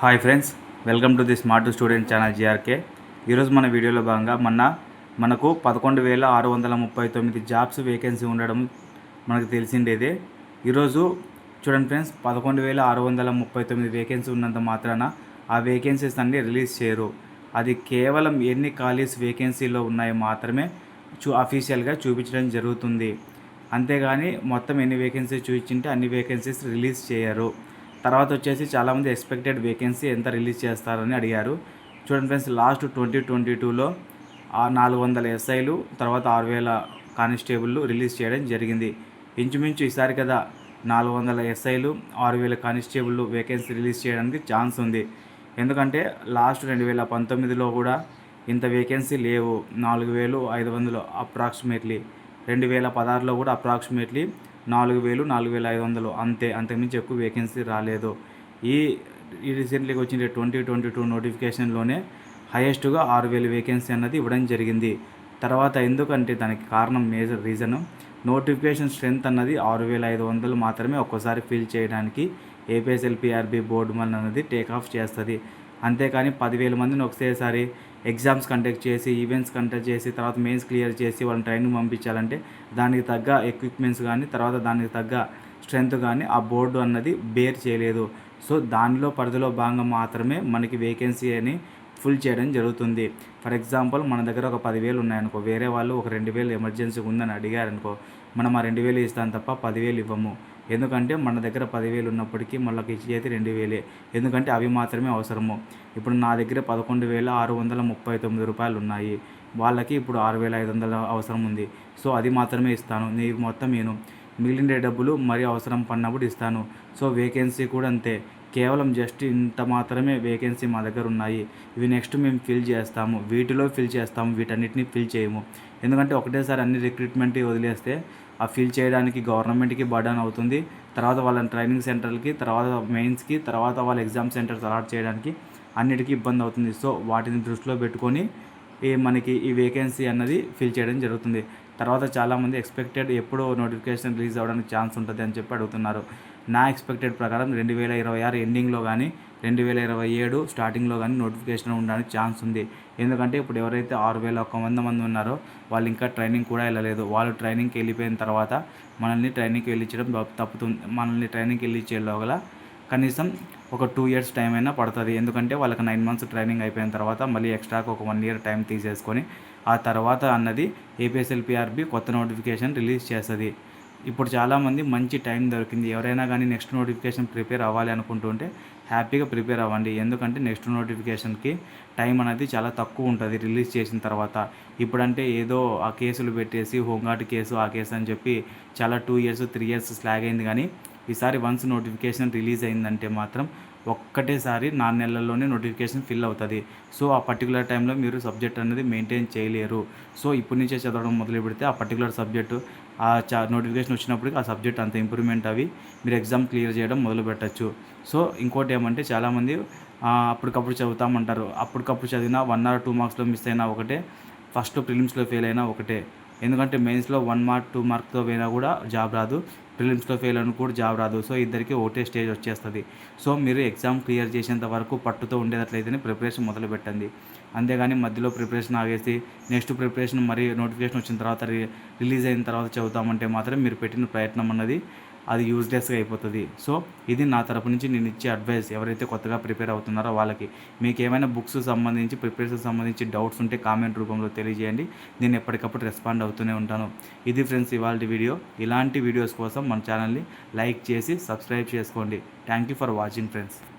Hi friends welcome to the smart student channel GRK. ఈరోజు మన వీడియోలో భాగంగా మొన్న మనకు పదకొండు వేల ఆరు వందల ముప్పై తొమ్మిది జాబ్స్ వేకెన్సీ ఉండడం మనకు తెలిసిండేదే. ఈరోజు చూడండి ఫ్రెండ్స్ పదకొండు వేల ఆరు వందల ముప్పై తొమ్మిది వేకెన్సీ ఉన్నంత మాత్రాన ఆ వేకెన్సీస్ అన్ని రిలీజ్ చేయరు. అది కేవలం ఎన్ని ఖాళీస్ వేకెన్సీలో ఉన్నాయో మాత్రమే చూ అఫీషియల్గా చూపించడం జరుగుతుంది. అంతేగాని మొత్తం ఎన్ని వేకెన్సీస్ చూపించింటే అన్ని వేకెన్సీస్ రిలీజ్ చేయరు. తర్వాత వచ్చేసి చాలామంది ఎక్స్పెక్టెడ్ వేకెన్సీ ఎంత రిలీజ్ చేస్తారని అడిగారు. చూడండి ఫ్రెండ్స్ లాస్ట్ ట్వంటీ ట్వంటీ టూలో నాలుగు వందల ఎస్ఐలు తర్వాత ఆరు వేల కానిస్టేబుల్ రిలీజ్ చేయడం జరిగింది. ఇంచుమించు ఈసారి కదా నాలుగు వందల ఎస్ఐలు ఆరు వేల కానిస్టేబుల్ వేకెన్సీ రిలీజ్ చేయడానికి ఛాన్స్ ఉంది. ఎందుకంటే లాస్ట్ రెండు వేల పంతొమ్మిదిలో కూడా ఇంత వేకెన్సీ లేవు. నాలుగు వేలు ఐదు వందలు అప్రాక్సిమేట్లీ రెండు వేల పదహారులో కూడా అప్రాక్సిమేట్లీ నాలుగు వేలు నాలుగు వేల ఐదు వందలు. అంతే అంతకుమించి ఎక్కువ వేకెన్సీ రాలేదు. ఈ ఈ రీసెంట్లీగా వచ్చిన ట్వంటీ ట్వంటీ టూ నోటిఫికేషన్లోనే హైయెస్ట్గా ఆరు వేలు వేకెన్సీ అన్నది ఇవ్వడం జరిగింది. తర్వాత ఎందుకంటే దానికి కారణం మేజర్ రీజన్ నోటిఫికేషన్ స్ట్రెంత్ అన్నది ఆరు వేల ఐదు వందలు మాత్రమే ఒక్కసారి ఫిల్ చేయడానికి ఏపీఎస్ఎల్పిఆర్బి బోర్డు మన అన్నది టేక్ ఆఫ్ చేస్తుంది. అంతేకాని పదివేల మందిని ఒకసేసారి ఎగ్జామ్స్ కండక్ట్ చేసి ఈవెంట్స్ కండక్ట్ చేసి తర్వాత మెయిన్స్ క్లియర్ చేసి వాళ్ళని ట్రైనింగ్ పంపించాలంటే దానికి తగ్గ ఎక్విప్మెంట్స్ కానీ తర్వాత దానికి తగ్గ స్ట్రెంత్ కానీ ఆ బోర్డు అన్నది బేర్ చేయలేదు. సో దానిలో పరిధిలో భాగంగా మాత్రమే మనకి వేకెన్సీ అని ఫుల్ చేయడం జరుగుతుంది. ఫర్ ఎగ్జాంపుల్ మన దగ్గర ఒక పదివేలు ఉన్నాయనుకో వేరే వాళ్ళు ఒక రెండు వేలు ఎమర్జెన్సీ ఉందని అడిగారనుకో మనం ఆ రెండు వేలు ఇస్తాం తప్ప పదివేలు ఇవ్వము. ఎందుకంటే మన దగ్గర పదివేలు ఉన్నప్పటికీ మనకి ఇచ్చేది రెండు వేలే ఎందుకంటే అవి మాత్రమే అవసరము. ఇప్పుడు నా దగ్గర పదకొండు వేల ఆరు వందల ముప్పై తొమ్మిది రూపాయలు ఉన్నాయి. వాళ్ళకి ఇప్పుడు ఆరు వేల ఐదు వందల అవసరం ఉంది. సో అది మాత్రమే ఇస్తాను. నీ మొత్తం నేను మిగిలిన డబ్బులు మరీ అవసరం పడినప్పుడు ఇస్తాను. సో వేకెన్సీ కూడా అంతే. కేవలం జస్ట్ ఇంత మాత్రమే వేకెన్సీ మా దగ్గర ఉన్నాయి. ఇవి నెక్స్ట్ మేము ఫిల్ చేస్తాము. వీటిలో ఫిల్ చేస్తాము. వీటన్నిటిని ఫిల్ చేయము. ఎందుకంటే ఒకటేసారి అన్ని రిక్రూట్మెంట్ వదిలేస్తే ఆ ఫిల్ చేయడానికి గవర్నమెంట్కి బర్డన్ అవుతుంది. తర్వాత వాళ్ళని ట్రైనింగ్ సెంటర్లకి తర్వాత మెయిన్స్కి తర్వాత వాళ్ళ ఎగ్జామ్ సెంటర్స్ అలాట్ చేయడానికి అన్నిటికీ ఇబ్బంది అవుతుంది. సో వాటిని దృష్టిలో పెట్టుకొని ఈ మనకి ఈ వేకెన్సీ అన్నది ఫిల్ చేయడం జరుగుతుంది. తర్వాత చాలామంది ఎక్స్పెక్టెడ్ ఎప్పుడో నోటిఫికేషన్ రిలీజ్ అవ్వడానికి ఛాన్స్ ఉంటుంది అని చెప్పి అడుగుతున్నారు. నా ఎక్స్పెక్టెడ్ ప్రకారం రెండు వేల ఇరవై ఆరు ఎండింగ్లో కానీ రెండు వేల ఇరవై ఏడు స్టార్టింగ్లో కానీ నోటిఫికేషన్ ఉండడానికి ఛాన్స్ ఉంది. ఎందుకంటే ఇప్పుడు ఎవరైతే ఆరు వేల ఒక వంద మంది ఉన్నారో వాళ్ళు ఇంకా ట్రైనింగ్ కూడా వెళ్ళలేదు. వాళ్ళు ట్రైనింగ్కి వెళ్ళిపోయిన తర్వాత మనల్ని ట్రైనింగ్కి వెళ్ళించడం తప్పుతుంది మనల్ని ట్రైనింగ్కి వెళ్ళించే లోగల కనీసం ఒక టూ ఇయర్స్ టైం అయినా పడుతుంది. ఎందుకంటే వాళ్ళకి నైన్ మంత్స్ ట్రైనింగ్ అయిపోయిన తర్వాత మళ్ళీ ఎక్స్ట్రాకి ఒక వన్ ఇయర్ టైం తీసేసుకొని ఆ తర్వాత అన్నది ఏపీఎస్ఎల్పిఆర్బి కొత్త నోటిఫికేషన్ రిలీజ్ చేస్తుంది. ఇప్పుడు చాలామంది మంచి టైం దొరికింది. ఎవరైనా కానీ నెక్స్ట్ నోటిఫికేషన్ ప్రిపేర్ అవ్వాలి అనుకుంటుంటే హ్యాపీగా ప్రిపేర్ అవ్వండి. ఎందుకంటే నెక్స్ట్ నోటిఫికేషన్కి టైం అనేది చాలా తక్కువ ఉంటుంది రిలీజ్ చేసిన తర్వాత. ఇప్పుడంటే ఏదో ఆ కేసులు పెట్టేసి హోంగార్డ్ కేసు ఆ కేసు అని చెప్పి చాలా టూ ఇయర్స్ త్రీ ఇయర్స్ స్లాగ్ అయింది కానీ ఈసారి వన్స్ నోటిఫికేషన్ రిలీజ్ అయిందంటే మాత్రం ఒక్కటేసారి నాలుగు నెలల్లోనే నోటిఫికేషన్ ఫిల్ అవుతుంది. సో ఆ పర్టికులర్ టైంలో మీరు సబ్జెక్ట్ అనేది మెయింటైన్ చేయలేరు. సో ఇప్పటి నుంచే చదవడం మొదలు పెడితే ఆ పర్టికులర్ సబ్జెక్టు ఆ చా నోటిఫికేషన్ వచ్చినప్పుడు ఆ సబ్జెక్ట్ అంత ఇంప్రూవ్మెంట్ అవి మీరు ఎగ్జామ్ క్లియర్ చేయడం మొదలు పెట్టచ్చు. సో ఇంకోటి ఏమంటే చాలామంది అప్పటికప్పుడు చదువుతామంటారు. అప్పటికప్పుడు చదివినా వన్ ఆర్ టూ మార్క్స్లో మిస్ అయినా ఒకటే ఫస్ట్ ప్రిలిమ్స్లో ఫెయిల్ అయినా ఒకటే. ఎందుకంటే మెయిన్స్లో వన్ మార్క్ టూ మార్క్తో పోయినా కూడా జాబ్ రాదు. ప్రిలిమ్స్లో ఫెయిల్ అని కూడా జాబ్ రాదు. సో ఇద్దరికి ఒకటే స్టేజ్ వచ్చేస్తుంది. సో మీరు ఎగ్జామ్ క్లియర్ చేసేంత వరకు పట్టుతో ఉండేటట్లయితేనే ప్రిపరేషన్ మొదలు పెట్టండి అంతేగాని మధ్యలో ప్రిపరేషన్ ఆగేసి నెక్స్ట్ ప్రిపరేషన్ మరి నోటిఫికేషన్ వచ్చిన తర్వాత రిలీజ్ అయిన తర్వాత చదువుతామంటే మాత్రం మీరు పెట్టిన ప్రయత్నం అన్నది అది యూజ్లెస్గా అయిపోతుంది. సో ఇది నా తరపు నుంచి నేను ఇచ్చే అడ్వైస్ ఎవరైతే కొత్తగా ప్రిపేర్ అవుతున్నారో వాళ్ళకి. మీకు ఏమైనా బుక్స్ సంబంధించి ప్రిపరేషన్ సంబంధించి డౌట్స్ ఉంటే కామెంట్ రూపంలో తెలియజేయండి. నేను ఎప్పటికప్పుడు రెస్పాండ్ అవుతూనే ఉంటాను. ఇది ఫ్రెండ్స్ ఇవాళ వీడియో ఇలాంటి వీడియోస్ కోసం మన ఛానల్ని లైక్ చేసి సబ్స్క్రైబ్ చేసుకోండి. Thank you for watching friends